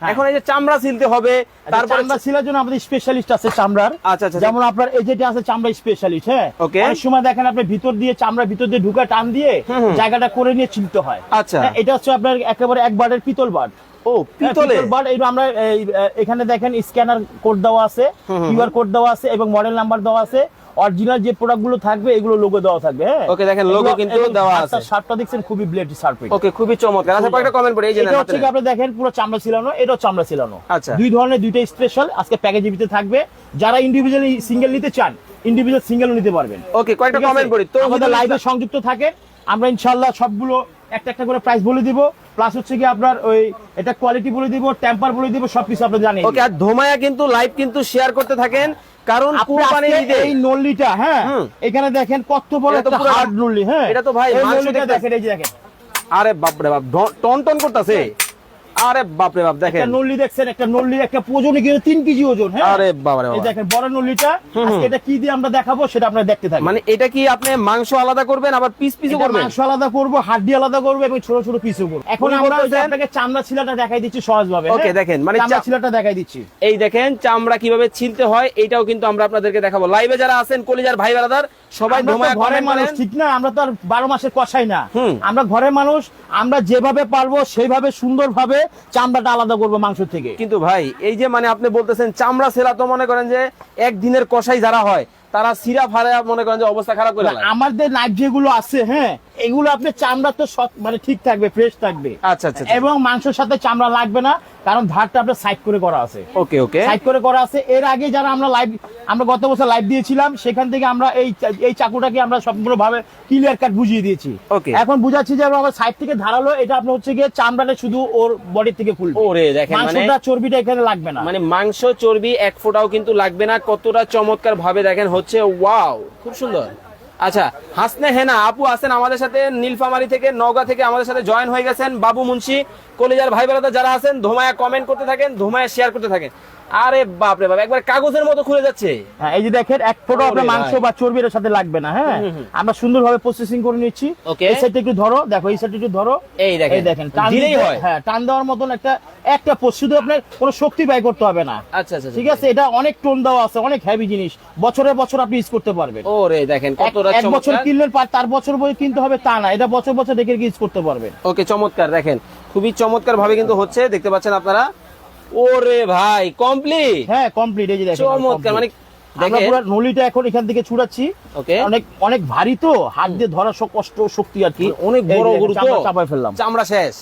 হ্যাঁ। এখন এই যে চামড়া সিলতে হবে তারপর চামড়া ছিলার জন্য আমাদের স্পেশালিস্ট আছে চামড়ার আচ্ছা, আচ্ছা, যেমন আপনার এই যেটা আছে চামড়া স্পেশালিস্ট হ্যাঁ Okay. অনেক সময় দেখেন আপনি ভিতর দিয়ে চামড়া ভিতর দিয়ে ঢুকা টান দিয়ে। জায়গাটা করে নিয়ে চিনতে হয় আচ্ছা। হ্যাঁ, এটা হচ্ছে আপনার একেবারে এক বারের পিতল বার ও পিতলে বাট এই আমরা এখানে দেখেন স্ক্যানার কোড দেওয়া আছে কিউআর কোড দেওয়া আছে এবং মডেল নাম্বার দেওয়া আছে অরিজিনাল যে প্রোডাক্টগুলো থাকবে এগুলো লোগো দেওয়া থাকবে হ্যাঁ? Okay, দেখেন, এগুলো- কিন্তু দেওয়া আছে। শার্টটা দেখছেন খুবই ব্লেড শার্ট ওকে খুবই চমৎকার। আচ্ছা কয়েকটা কমেন্ট পড়ে এই যে এটা হচ্ছে। আপনি দেখেন পুরো চামড়া ছিলানো এটাও চামড়া ছিলানো। আচ্ছা। দুই ধরনের দুইটা স্পেশাল আজকে প্যাকেজের ভিতরে থাকবে। যারা ইন্ডিভিজুয়ালি সিঙ্গেল নিতে চান ইন্ডিভিজুয়াল সিঙ্গেলও নিতে পারবেন। ওকে কয়েকটা কমেন্ট পড়ি তো আমাদের লাইভে সংযুক্ত থাকে আমরা ইনশাআল্লাহ সবগুলো একটা একটা করে প্রাইস বলে দিব। প্লাস হচ্ছে কি আপনার ওই এটা কোয়ালিটি বলে দিব টেম্পার বলে দিব সবকিছু আপনি জানেন ওকে আর ধোমায়া কিন্তু লাইভ কিন্তু শেয়ার করতে থাকেন। কারণ কোম্পানি এই নল্লিটা হ্যাঁ। এখানে দেখেন কত বড় একটা হার্ড নল্লি হ্যাঁ। এটা তো ভাই দেখেন এই যে দেখেন। আরে বাপ রে বাপ টন টন করতেছে। আরে বাপ রে বাপ দেখেন। নল্লি দেখছেন একটা একটা ওজনে কিন্তু তিন কেজি ওজন হ্যাঁ? আরে বাবা রে এই দেখেন বড় নল্লিটা আজকে এটা কি দিয়ে আমরা দেখাবো সেটা আপনারা দেখতে থাকবেন মানে এটা কি আপনি মাংস আলাদা করবেন আবার পিস পিসও করবেন? মাংস আলাদা করব হাড্ডি আলাদা করব এবং ছোট ছোট পিসও করব। এখন আমরা আপনাকে চামড়া ছিলাটা দেখাই দিচ্ছি সহজ ভাবে Okay, দেখেন, মানে চামড়া ছিলাটা দেখাই দিচ্ছি। এই দেখেন চামড়া কীভাবে ছিলতে হয় এটাও কিন্তু আমরা আপনাদেরকে দেখাবো। লাইভে যারা আছেন কলিজার ভাই ব্রাদার সবাই কমেন্ট মানুষ ঠিক না? আমরা তো আর বারো মাসের কষাই না। আমরা ঘরের মানুষ আমরা যেভাবে পারব সেইভাবে সুন্দর ভাবে চামড়াটা আলাদা করব মাংস থেকে। কিন্তু ভাই এই যে মানে আপনি বলতেছেন চামড়া সেরা তো মনে করেন যে একদিনের কষাই যারা হয় তারা সিরা ফারে মনে করেন যে অবস্থা খারাপ করে আমাদের নাইফ যেগুলো আছে হ্যাঁ এগুলো আপনি চামড়া তো মানে ঠিক থাকবে ফ্রেশ থাকবে। আচ্ছা আচ্ছা এবং মাংসের সাথে চামড়া লাগবে না কারণ ধারটা আপনার সাইড করে করা আছে। ওকে ওকে সাইড করে করা আছে। এর আগে যারা আমরা লাইভ আমরা গত বছর লাইভ দিয়েছিলাম সেখান থেকে আমরা এই এই চাকুটাকে আমরা সম্পূর্ণ ভাবে ক্লিয়ার কাট বুঝিয়ে দিয়েছি। ওকে এখন বুঝাচ্ছি যে আমরা সাইড থেকে ধারালো এটা আপনার হচ্ছে গিয়ে চামড়াটা শুধু ওর বডি থেকে খুলবে ওরে দেখেন মানে মাংসটা চর্বিটা এখানে লাগবে না। মানে মাংস চর্বি এক ফোঁটাও কিন্তু লাগবে না। কতটা চমৎকার ভাবে দেখেন হচ্ছে ওয়াও খুব সুন্দর। আচ্ছা হাসনে হেনা, আপু আছেন আমাদের সাথে, নীলফামারি থেকে, নওগাঁ থেকে আমাদের সাথে জয়েন হয়ে গেছেন বাবু মুন্সি। কলেজার ভাই বেড়াতে যারা আছেন, ধোমায়া কমেন্ট করতে থাকেন, ধোমায়া শেয়ার করতে থাকেন। আরে বাপ রে বাপ একবার কাগজের মতো খুলে যাচ্ছে। হ্যাঁ, এই যে দেখেন এক ফোঁটা আপনার মাংস। বা চর্বির সাথে লাগবে না হ্যাঁ? আমরা সুন্দরভাবে প্রসেসিং করে নিচ্ছি। এই সাইডটা একটু ধরো দেখো এই সাইডটা একটু ধরো। এই দেখেন। এই দেখেন টান দিলেই হয়। হ্যাঁ টান দেওয়ার মতন একটা একটা শুধু আপনার কোনো শক্তি ব্যয় করতে হবে না। আচ্ছা আচ্ছা ঠিক আছে? এটা অনেক টোন দেওয়া আছে অনেক হেভি জিনিস। বছরে বছর আপনি ইউজ করতে পারবেন। ওরে দেখেন এক- কতটা এক বছর কিনলেন পার- তার বছর বই কিনতে হবে তা না এটা বছর বছর দেখে ইউজ করতে পারবেন। ওকে চমৎকার। দেখেন খুবই চমৎকার ভাবে কিন্তু হচ্ছে দেখতে পাচ্ছেন আপনারা? ওরে ভাই কমপ্লিট হ্যাঁ কমপ্লিট এই যে দেখেন চমৎকার মানে আমরা পুরো নলিটা এখন এখান থেকে ছুড়াচ্ছি। ওকে। অনেক অনেক ভারী তো হাত দিয়ে ধরা সব কষ্ট শক্তি আর কি। অনেক বড় গরু তো। চাপায় ফেললাম। চামড়া শেষ।